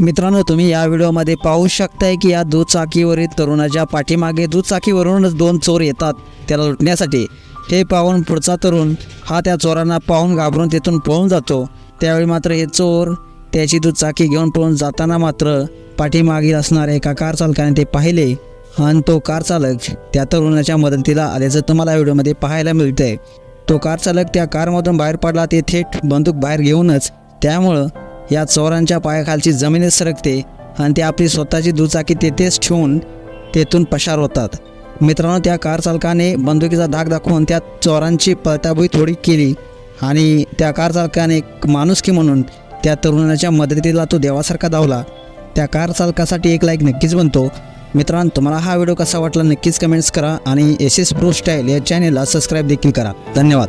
मित्रांनो तुम्ही या व्हिडिओमध्ये पाहू शकताय की या दुचाकीवरील तरुणाच्या पाठीमागे दुचाकीवरूनच दोन चोर येतात. त्याला लुटण्यासाठी हे पाहून पुढचा तरुण हा त्या चोरांना पाहून घाबरून तिथून पळून जातो. त्यावेळी मात्र हे चोर त्याची दुचाकी घेऊन पळून जाताना मात्र पाठीमागे असणाऱ्या एका कार चालकाने ते पाहिले आणि तो कार चालक त्या तरुणाच्या मदतीला आल्याचं तुम्हाला व्हिडिओमध्ये पाहायला मिळतंय. तो कार चालक त्या कारमधून बाहेर पडला ते थेट बंदूक बाहेर घेऊनच त्यामुळं या चोरांच्या पायाखालची जमीनच सरकते आणि ते आपली स्वतःची दुचाकी तेथेच ठेवून तेथून पशार होतात. मित्रांनो त्या कार चालकाने बंदुकीचा धाक दाखवून त्या चोरांची पळताबोई थोडी केली आणि त्या कार चालकाने एक माणुसकी म्हणून त्या तरुणाच्या मदतीला तो देवासारखा धावला. त्या कार चालकासाठी एक लाईक नक्कीच बनतो. मित्रांनो तुम्हाला हा व्हिडिओ कसा वाटला नक्कीच कमेंट्स करा आणि एस एस प्रो स्टाईल या चॅनेलला सबस्क्राईब देखील करा. धन्यवाद.